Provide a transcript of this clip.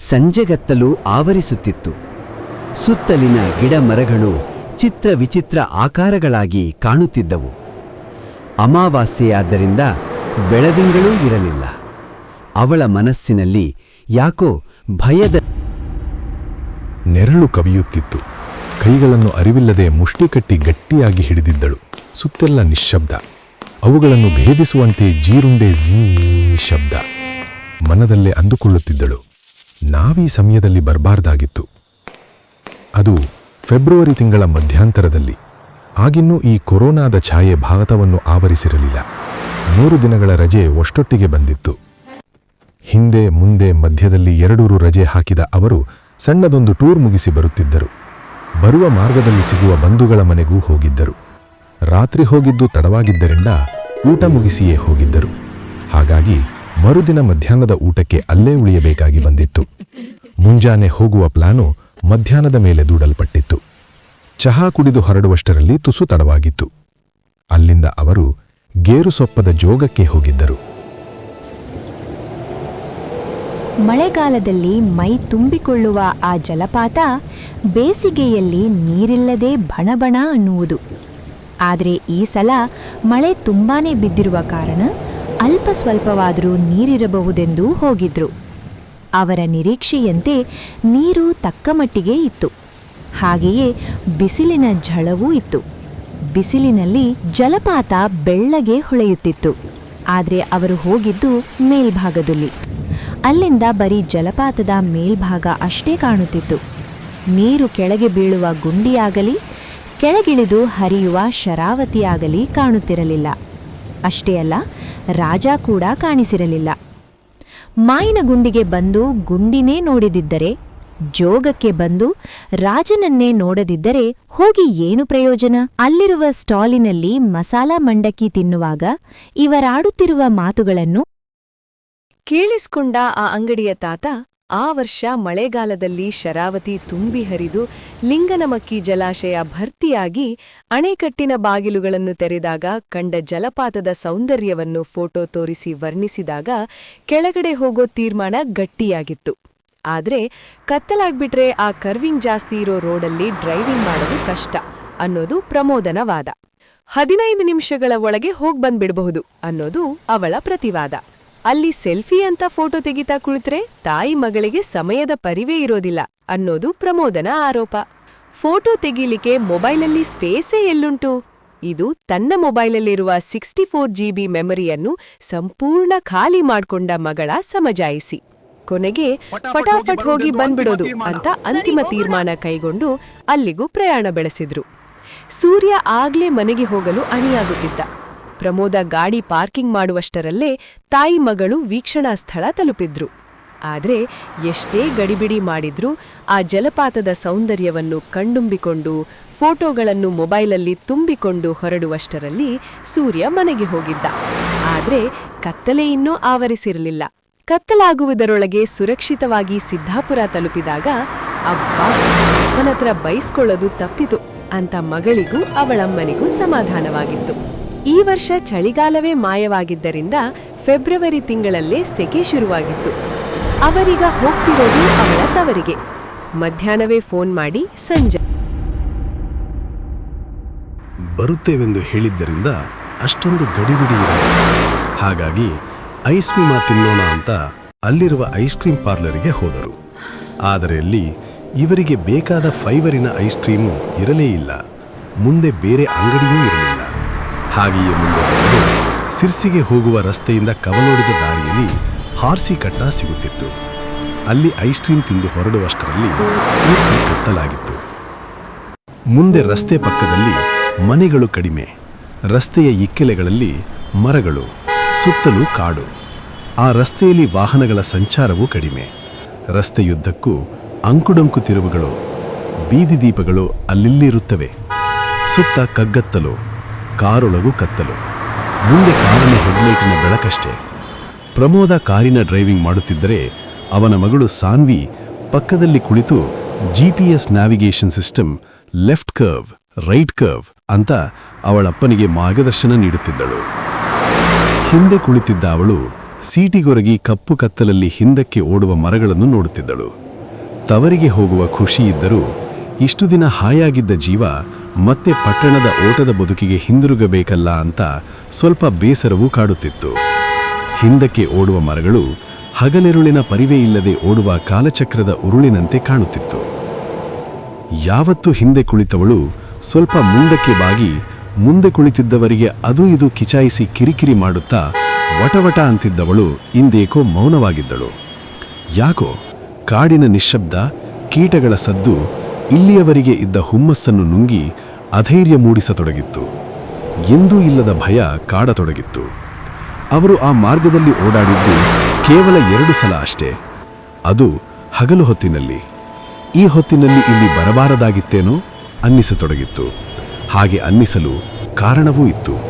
ಸಂಜೆಗತ್ತಲು ಆವರಿಸುತ್ತಿತ್ತು. ಸುತ್ತಲಿನ ಗಿಡ ಮರಗಳು ಚಿತ್ರ ವಿಚಿತ್ರ ಆಕಾರಗಳಾಗಿ ಕಾಣುತ್ತಿದ್ದವು. ಅಮಾವಾಸ್ಯೆಯಾದ್ದರಿಂದ ಬೆಳದಿಂಗಳೂ ಇರಲಿಲ್ಲ. ಅವಳ ಮನಸ್ಸಿನಲ್ಲಿ ಯಾಕೋ ಭಯದ ನೆರಳು ಕವಿಯುತ್ತಿತ್ತು. ಕೈಗಳನ್ನು ಅರಿವಿಲ್ಲದೆ ಮುಷ್ಟಿ ಕಟ್ಟಿ ಗಟ್ಟಿಯಾಗಿ ಹಿಡಿದಿದ್ದಳು. ಸುತ್ತೆಲ್ಲ ನಿಶ್ಶಬ್ದ. ಅವುಗಳನ್ನು ಭೇದಿಸುವಂತೆ ಜೀರುಂಡೆ ಝೀ ಶಬ್ದ. ಮನದಲ್ಲೇ ಅಂದುಕೊಳ್ಳುತ್ತಿದ್ದಳು. ನಾವೀ ಸಮಯದಲ್ಲಿ ಬರಬಾರ್ದಾಗಿತ್ತು. ಅದು ಫೆಬ್ರವರಿ ತಿಂಗಳ ಮಧ್ಯಾಂತರದಲ್ಲಿ. ಆಗಿನ್ನೂ ಈ ಕೊರೋನಾದ ಛಾಯೆ ಭಾರತವನ್ನು ಆವರಿಸಿರಲಿಲ್ಲ. ಮೂರು ದಿನಗಳ ರಜೆ ಒಷ್ಟೊಟ್ಟಿಗೆ ಬಂದಿತ್ತು. ಹಿಂದೆ ಮುಂದೆ ಮಧ್ಯದಲ್ಲಿ ಎರಡೂರು ರಜೆ ಹಾಕಿದ ಅವರು ಸಣ್ಣದೊಂದು ಟೂರ್ ಮುಗಿಸಿ ಬರುತ್ತಿದ್ದರು. ಬರುವ ಮಾರ್ಗದಲ್ಲಿ ಸಿಗುವ ಬಂಧುಗಳ ಮನೆಗೂ ಹೋಗಿದ್ದರು. ರಾತ್ರಿ ಹೋಗಿದ್ದು ತಡವಾಗಿದ್ದರಿಂದ ಊಟ ಮುಗಿಸಿಯೇ ಹೋಗಿದ್ದರು. ಹಾಗಾಗಿ ಮರುದಿನ ಮಧ್ಯಾಹ್ನದ ಊಟಕ್ಕೆ ಅಲ್ಲೇ ಉಳಿಯಬೇಕಾಗಿ ಬಂದಿತ್ತು. ಮುಂಜಾನೆ ಹೋಗುವ ಪ್ಲಾನು ಮಧ್ಯಾಹ್ನದ ಮೇಲೆ ದೂಡಲ್ಪಟ್ಟಿತ್ತು. ಚಹಾ ಕುಡಿದು ಹೊರಡುವಷ್ಟರಲ್ಲಿ ತುಸು ತಡವಾಗಿತ್ತು. ಅಲ್ಲಿಂದ ಅವರು ಗೇರುಸೊಪ್ಪದ ಜೋಗಕ್ಕೆ ಹೋಗಿದ್ದರು. ಮಳೆಗಾಲದಲ್ಲಿ ಮೈ ತುಂಬಿಕೊಳ್ಳುವ ಆ ಜಲಪಾತ ಬೇಸಿಗೆಯಲ್ಲಿ ನೀರಿಲ್ಲದೆ ಬಣಬಣ ಅನ್ನುವುದು. ಆದರೆ ಈ ಸಲ ಮಳೆ ತುಂಬಾನೇ ಬಿದ್ದಿರುವ ಕಾರಣ ಅಲ್ಪ ಸ್ವಲ್ಪವಾದರೂ ನೀರಿರಬಹುದೆಂದು ಹೋಗಿದ್ರು. ಅವರ ನಿರೀಕ್ಷೆಯಂತೆ ನೀರು ತಕ್ಕಮಟ್ಟಿಗೆ ಇತ್ತು. ಹಾಗೆಯೇ ಬಿಸಿಲಿನ ಝಳವೂ ಇತ್ತು. ಬಿಸಿಲಿನಲ್ಲಿ ಜಲಪಾತ ಬೆಳ್ಳಗೆ ಹೊಳೆಯುತ್ತಿತ್ತು. ಆದರೆ ಅವರು ಹೋಗಿದ್ದು ಮೇಲ್ಭಾಗದಲ್ಲಿ. ಅಲ್ಲಿಂದ ಬರೀ ಜಲಪಾತದ ಮೇಲ್ಭಾಗ ಅಷ್ಟೇ ಕಾಣುತ್ತಿತ್ತು. ನೀರು ಕೆಳಗೆ ಬೀಳುವ ಗುಂಡಿಯಾಗಲಿ, ಕೆಳಗಿಳಿದು ಹರಿಯುವ ಶರಾವತಿಯಾಗಲಿ ಕಾಣುತ್ತಿರಲಿಲ್ಲ. ಅಷ್ಟೇ ಅಲ್ಲ ರಾಜ ಕೂಡ ಕಾಣಿಸಿರಲಿಲ್ಲ. ಮಾಯಿನ ಗುಂಡಿಗೆ ಬಂದು ಗುಂಡಿನೇ ನೋಡಿದಿದ್ದರೆ, ಜೋಗಕ್ಕೆ ಬಂದು ರಾಜನನ್ನೇ ನೋಡದಿದ್ದರೆ ಹೋಗಿ ಏನು ಪ್ರಯೋಜನ? ಅಲ್ಲಿರುವ ಸ್ಟಾಲಿನಲ್ಲಿ ಮಸಾಲಾ ಮಂಡಕ್ಕಿ ತಿನ್ನುವಾಗ ಇವರಾಡುತ್ತಿರುವ ಮಾತುಗಳನ್ನು ಕೇಳಿಸ್ಕೊಂಡ ಆ ಅಂಗಡಿಯ ತಾತ ಆ ವರ್ಷ ಮಳೆಗಾಲದಲ್ಲಿ ಶರಾವತಿ ತುಂಬಿ ಹರಿದು ಲಿಂಗನಮಕ್ಕಿ ಜಲಾಶಯ ಭರ್ತಿಯಾಗಿ ಅಣೆಕಟ್ಟಿನ ಬಾಗಿಲುಗಳನ್ನು ತೆರೆದಾಗ ಕಂಡ ಜಲಪಾತದ ಸೌಂದರ್ಯವನ್ನು ಫೋಟೋ ತೋರಿಸಿ ವರ್ಣಿಸಿದಾಗ ಕೆಳಗಡೆ ಹೋಗೋ ತೀರ್ಮಾನ ಗಟ್ಟಿಯಾಗಿತ್ತು. ಆದರೆ ಕತ್ತಲಾಗ್ಬಿಟ್ರೆ ಆ ಕರ್ವಿಂಗ್ ಜಾಸ್ತಿ ಇರೋ ರೋಡಲ್ಲಿ ಡ್ರೈವಿಂಗ್ ಮಾಡೋದು ಕಷ್ಟ ಅನ್ನೋದು ಪ್ರಮೋದನ ವಾದ ಹದಿನೈದು ನಿಮಿಷಗಳ ಒಳಗೆ ಹೋಗ್ಬಂದ್ಬಿಡಬಹುದು ಅನ್ನೋದು ಅವಳ ಪ್ರತಿವಾದ. ಅಲ್ಲಿ ಸೆಲ್ಫಿ ಅಂತ ಫೋಟೋ ತೆಗಿತಾ ಕುಳಿತ್ರೆ ತಾಯಿ ಮಗಳಿಗೆ ಸಮಯದ ಪರಿವೇ ಇರೋದಿಲ್ಲ ಅನ್ನೋದು ಪ್ರಮೋದನ ಆರೋಪ. ಫೋಟೋ ತೆಗೀಲಿಕ್ಕೆ ಮೊಬೈಲಲ್ಲಿ ಸ್ಪೇಸೇ ಎಲ್ಲುಂಟು? ಇದು ತನ್ನ ಮೊಬೈಲಲ್ಲಿರುವ ಸಿಕ್ಸ್ಟಿ ಫೋರ್ ಜಿಬಿ ಮೆಮರಿಯನ್ನು ಸಂಪೂರ್ಣ ಖಾಲಿ ಮಾಡ್ಕೊಂಡ ಮಗಳ ಸಮಜಾಯಿಸಿ. ಕೊನೆಗೆ ಫಟಾಫಟ್ ಹೋಗಿ ಬಂದ್ಬಿಡೋದು ಅಂತ ಅಂತಿಮ ತೀರ್ಮಾನ ಕೈಗೊಂಡು ಅಲ್ಲಿಗೂ ಪ್ರಯಾಣ ಬೆಳೆಸಿದ್ರು. ಸೂರ್ಯ ಆಗ್ಲೇ ಮನೆಗೆ ಹೋಗಲು ಅಣಿಯಾಗುತ್ತಿದ್ದ. ಪ್ರಮೋದ ಗಾಡಿ ಪಾರ್ಕಿಂಗ್ ಮಾಡುವಷ್ಟರಲ್ಲೇ ತಾಯಿ ಮಗಳು ವೀಕ್ಷಣಾ ಸ್ಥಳ ತಲುಪಿದ್ರು. ಆದರೆ ಎಷ್ಟೇ ಗಡಿಬಿಡಿ ಮಾಡಿದ್ರೂ ಆ ಜಲಪಾತದ ಸೌಂದರ್ಯವನ್ನು ಕಣ್ಣುಂಬಿಕೊಂಡು, ಫೋಟೋಗಳನ್ನು ಮೊಬೈಲಲ್ಲಿ ತುಂಬಿಕೊಂಡು ಹೊರಡುವಷ್ಟರಲ್ಲಿ ಸೂರ್ಯ ಮನೆಗೆ ಹೋಗಿದ್ದ. ಆದರೆ ಕತ್ತಲೆ ಇನ್ನೂ ಆವರಿಸಿರಲಿಲ್ಲ. ಕತ್ತಲಾಗುವುದರೊಳಗೆ ಸುರಕ್ಷಿತವಾಗಿ ಸಿದ್ದಾಪುರ ತಲುಪಿದಾಗ ಅಪ್ಪ ಅಪ್ಪನತ್ರ ಬೈಸ್ಕೊಳ್ಳೋದು ತಪ್ಪಿತು ಅಂತ ಮಗಳಿಗೂ ಅವಳಮ್ಮನಿಗೂ ಸಮಾಧಾನವಾಗಿತ್ತು. ಈ ವರ್ಷ ಚಳಿಗಾಲವೇ ಮಾಯವಾಗಿದ್ದರಿಂದ ಫೆಬ್ರವರಿ ತಿಂಗಳಲ್ಲೇ ಸೆಕೆ ಶುರುವಾಗಿತ್ತು. ಅವರೀಗ ಹೋಗ್ತಿರೋದು ಅವಳ ತವರಿಗೆ. ಮಧ್ಯಾಹ್ನವೇ ಫೋನ್ ಮಾಡಿ ಸಂಜೆ. ಬರುತ್ತೇವೆಂದು ಹೇಳಿದ್ದರಿಂದ ಅಷ್ಟೊಂದು ಗಡಿಬಿಡಿ ಹಾಗಾಗಿ ಐಸ್ ಕ್ರೀಮ ತಿನ್ನೋಣ ಅಂತ ಅಲ್ಲಿರುವ ಐಸ್ ಕ್ರೀಮ್ ಪಾರ್ಲರಿಗೆ ಹೋದರು. ಆದರೆ ಅಲ್ಲಿ ಇವರಿಗೆ ಬೇಕಾದ ಫೈಬರಿನ ಐಸ್ ಕ್ರೀಮು ಇರಲೇ ಇಲ್ಲ. ಮುಂದೆ ಬೇರೆ ಅಂಗಡಿಯೂ ಇರಲಿಲ್ಲ. ಹಾಗೆಯೇ ಮುಂದೆ ಬಂದು ಸಿರ್ಸಿಗೆ ಹೋಗುವ ರಸ್ತೆಯಿಂದ ಕವಲೋಡಿದ ದಾರಿಯಲ್ಲಿ ಹಾರ್ಸಿ ಕಟ್ಟ ಸಿಗುತ್ತಿತ್ತು. ಅಲ್ಲಿ ಐಸ್ ಕ್ರೀಮ್ ತಿಂದು ಹೊರಡುವಷ್ಟರಲ್ಲಿ ಪೂರ್ತಿ ಕತ್ತಲಾಗಿತ್ತು. ಮುಂದೆ ರಸ್ತೆ ಪಕ್ಕದಲ್ಲಿ ಮನೆಗಳು ಕಡಿಮೆ, ರಸ್ತೆಯ ಇಕ್ಕೆಲೆಗಳಲ್ಲಿ ಮರಗಳು, ಸುತ್ತಲೂ ಕಾಡು. ಆ ರಸ್ತೆಯಲ್ಲಿ ವಾಹನಗಳ ಸಂಚಾರವೂ ಕಡಿಮೆ. ರಸ್ತೆಯುದ್ದಕ್ಕೂ ಅಂಕುಡೊಂಕು ತಿರುವುಗಳು, ಬೀದಿ ದೀಪಗಳು ಅಲ್ಲಿಲ್ಲಿರುತ್ತವೆ. ಸುತ್ತ ಕಗ್ಗತ್ತಲು ಕಾರೊಳಗೂ ಕತ್ತಲು. ಮುಂದೆ ಕಾರಿನ ಹೆಡ್ಲೈಟಿನ ಬೆಳಕಷ್ಟೇ. ಪ್ರಮೋದ ಕಾರಿನ ಡ್ರೈವಿಂಗ್ ಮಾಡುತ್ತಿದ್ದರೆ ಅವನ ಮಗಳು ಸಾನ್ವಿ ಪಕ್ಕದಲ್ಲಿ ಕುಳಿತು GPS navigation system left curve, right curve ಅಂತ ಅವಳಪ್ಪನಿಗೆ ಮಾರ್ಗದರ್ಶನ ನೀಡುತ್ತಿದ್ದಳು. ಹಿಂದೆ ಕುಳಿತಿದ್ದ ಅವಳು ಸೀಟಿಗೊರಗಿ ಕಪ್ಪು ಕತ್ತಲಲ್ಲಿ ಹಿಂದಕ್ಕೆ ಓಡುವ ಮರಗಳನ್ನು ನೋಡುತ್ತಿದ್ದಳು. ತವರಿಗೆ ಹೋಗುವ ಖುಷಿಯಿದ್ದರೂ ಇಷ್ಟು ದಿನ ಹಾಯಾಗಿದ್ದ ಜೀವ ಮತ್ತೆ ಪಟ್ಟಣದ ಓಟದ ಬದುಕಿಗೆ ಹಿಂದಿರುಗಬೇಕಲ್ಲ ಅಂತ ಸ್ವಲ್ಪ ಬೇಸರವೂ ಕಾಡುತ್ತಿತ್ತು. ಹಿಂದಕ್ಕೆ ಓಡುವ ಮರಗಳು ಹಗಲೆರುಳಿನ ಪರಿವೆ ಇಲ್ಲದೆ ಓಡುವ ಕಾಲಚಕ್ರದ ಉರುಳಿನಂತೆ ಕಾಣುತ್ತಿತ್ತು. ಯಾವತ್ತು ಹಿಂದೆ ಕುಳಿತವಳು ಸ್ವಲ್ಪ ಮುಂದಕ್ಕೆ ಬಾಗಿ ಮುಂದೆ ಕುಳಿತಿದ್ದವರಿಗೆ ಅದು ಇದು ಕಿಚಾಯಿಸಿ ಕಿರಿಕಿರಿ ಮಾಡುತ್ತಾ ವಟವಟ ಅಂತಿದ್ದವಳು ಇಂದೇಕೋ ಮೌನವಾಗಿದ್ದಳು. ಯಾಕೋ ಕಾಡಿನ ನಿಶ್ಶಬ್ದ, ಕೀಟಗಳ ಸದ್ದು ಇಲ್ಲಿಯವರೆಗೆ ಇದ್ದ ಹುಮ್ಮಸ್ಸನ್ನು ನುಂಗಿ ಅಧೈರ್ಯ ಮೂಡಿಸತೊಡಗಿತ್ತು. ಎಂದೂ ಇಲ್ಲದ ಭಯ ಕಾಡತೊಡಗಿತ್ತು. ಅವರು ಆ ಮಾರ್ಗದಲ್ಲಿ ಓಡಾಡಿದ್ದು ಕೇವಲ ಎರಡು ಸಲ ಅಷ್ಟೇ. ಅದು ಹಗಲು ಹೊತ್ತಿನಲ್ಲಿ. ಈ ಹೊತ್ತಿನಲ್ಲಿ ಇಲ್ಲಿ ಬರಬಾರದಾಗಿತ್ತೇನೋ ಅನ್ನಿಸತೊಡಗಿತ್ತು. ಹಾಗೆ ಅನ್ನಿಸಲು ಕಾರಣವೂ ಇತ್ತು.